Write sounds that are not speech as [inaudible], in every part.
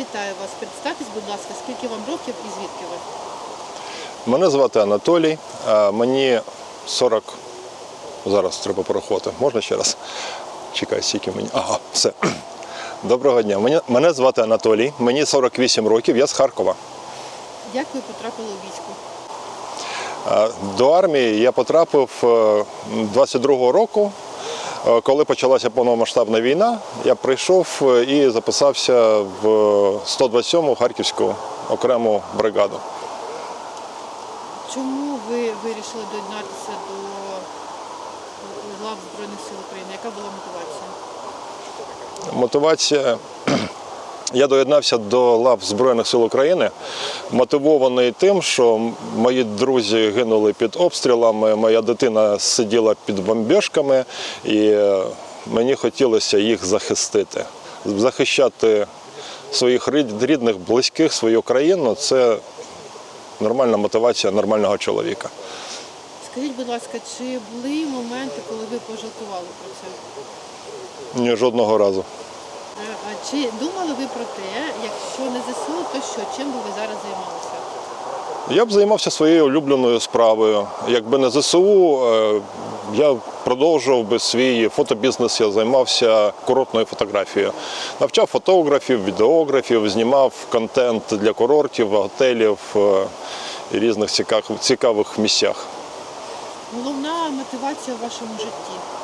Вітаю вас. Представтесь, будь ласка, скільки вам років і звідки ви? Мене звати Анатолій, мені 40. Зараз треба порахувати. Можна ще раз? Чекай, скільки мені. Ага, все. [clears throat] Доброго дня. Мене, мене звати Анатолій, мені 48 років, я з Харкова. Як ви потрапили у військо? До армії я потрапив е, 22-го року, е, коли почалася повномасштабна війна. Я прийшов е, і записався в 127-му Харківську окрему бригаду. Чому ви вирішили доєднатися до лав Збройних сил України? Яка була мотивація? Мотивація. Я доєднався до лав Збройних сил України, мотивований тим, що мої друзі гинули під обстрілами, моя дитина сиділа під бомбіжками, і е, мені хотілося їх захистити. Захищати своїх рідних, близьких, свою країну це нормальна мотивація нормального чоловіка. Скажіть, будь ласка, чи були моменти, коли ви пожалкували про це? Ні, жодного разу. Е, А чи думали ви про те, якщо не ЗСУ, то що? Чим би ви зараз займалися? Я б займався своєю улюбленою справою. Якби не ЗСУ, е, я продовжував би свій фотобізнес, я займався курортною фотографією. Навчав фотографів, відеографів, знімав контент для курортів, готелів е, і різних цікавих місцях. Головна мотивація в вашому житті?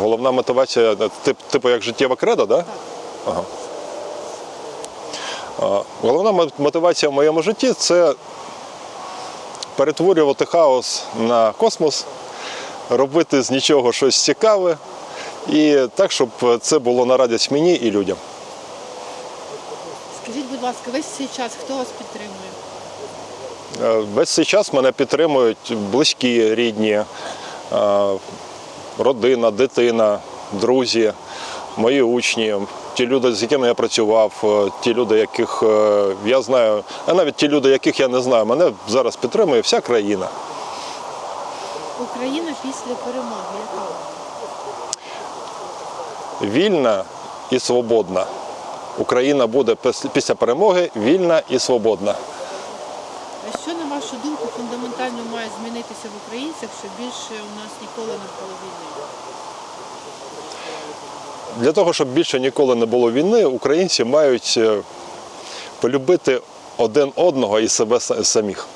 Головна мотивація, е, тип, типу як життєва кредо, да? Так. Ага. Головна мотивація в моєму житті це перетворювати хаос на космос, робити з нічого щось цікаве і так, щоб це було на радість мені і людям. Скажіть, будь ласка, весь цей час хто вас підтримує? Е, Весь цей час мене підтримують близькі, рідні, е, родина, дитина, друзі, мої учні, ті люди, з якими я працював, е, ті люди, яких е, я знаю, а навіть ті люди, яких я не знаю, мене зараз підтримує вся країна. Україна після перемоги. Яка? Вільна і свободна. Україна буде після перемоги вільна і свободна. А що, на вашу думку, фундаментально має змінитися в українцях, щоб більше у нас ніколи не було війни? Для того, щоб більше ніколи не було війни, українці мають е, полюбити один одного і себе са- самих.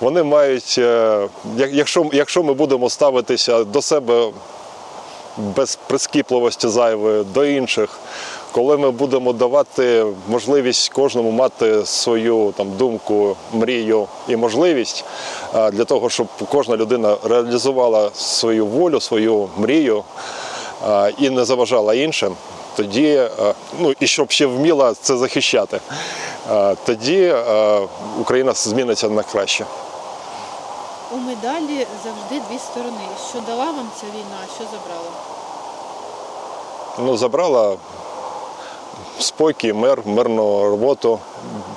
Вони мають, е, якщо, якщо ми будемо ставитися до себе без прискіпливості зайвої до інших, коли ми будемо давати можливість кожному мати свою там думку, мрію і можливість для того, щоб кожна людина реалізувала свою волю, свою мрію і не заважала іншим, тоді, ну і щоб ще вміла це захищати, тоді Україна зміниться на краще. У медалі завжди дві сторони. Що дала вам ця війна, а що забрала? Ну, забрала спокій, мир, мирну роботу.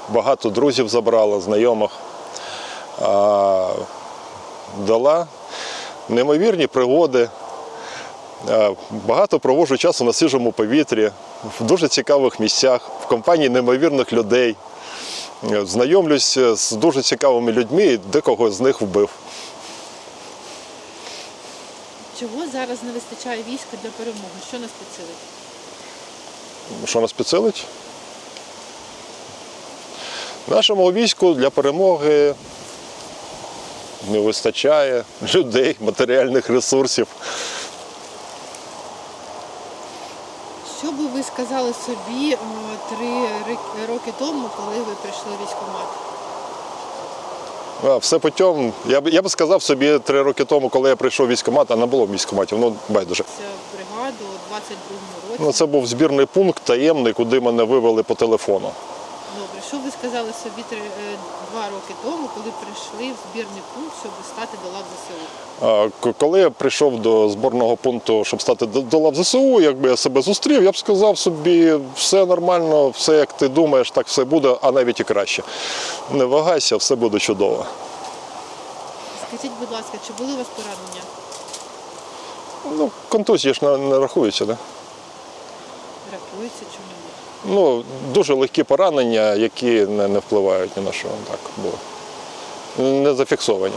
Багато друзів забрала, знайомих. А, дала неймовірні пригоди. Багато проводжу часу на свіжому повітрі, в дуже цікавих місцях, в компанії неймовірних людей. Е, Знайомлюсь з дуже цікавими людьми і декого з них вбив. Чого зараз не вистачає війська для перемоги? Що нас підсилить? Що нас підсилить? Нашому війську для перемоги не вистачає людей, матеріальних ресурсів. Що би ви сказали собі три роки тому, коли ви прийшли в військкомат? А, все путем. Я б я би сказав собі три роки тому, коли я прийшов в військкомат, а не було військкоматів, ну байдуже. Це в бригаду у 22-му році. Ну, це був збірний пункт таємний, куди мене вивели по телефону. Добре, що ви сказали собі три, е, два роки тому, коли прийшли в збірний пункт, щоб стати до лав ЗСУ? Коли я прийшов до зборного пункту, щоб стати до, до лав ЗСУ, якби я себе зустрів, я б сказав собі, все нормально, все як ти думаєш, так все буде, а навіть і краще. Не вагайся, все буде чудово. Скажіть, будь ласка, чи були у вас поранення? Ну, контузії ж не, не рахуються, да? Рахується, чому? Ну, дуже легкі поранення, які не, не впливають ні на що. Так було. Не зафіксовані.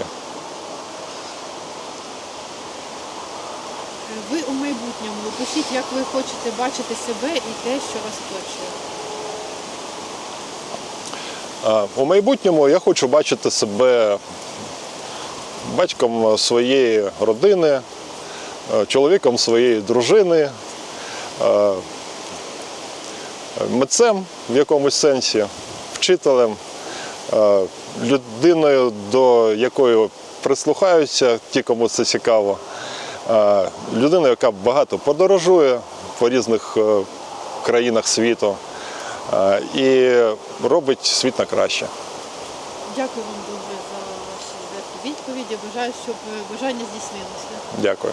Ви у майбутньому опишіть, як ви хочете бачити себе і те, що вас оточує. А, У майбутньому я хочу бачити себе батьком своєї родини, е, чоловіком своєї дружини, е, митцем в якомусь сенсі, вчителем, е, людиною, до якої прислухаються ті, кому це цікаво. Е, Людиною, яка багато подорожує по різних е, країнах світу е, і робить світ на краще. Дякую вам дуже за ваші відповіді. Бажаю, щоб бажання здійснилося. Дякую.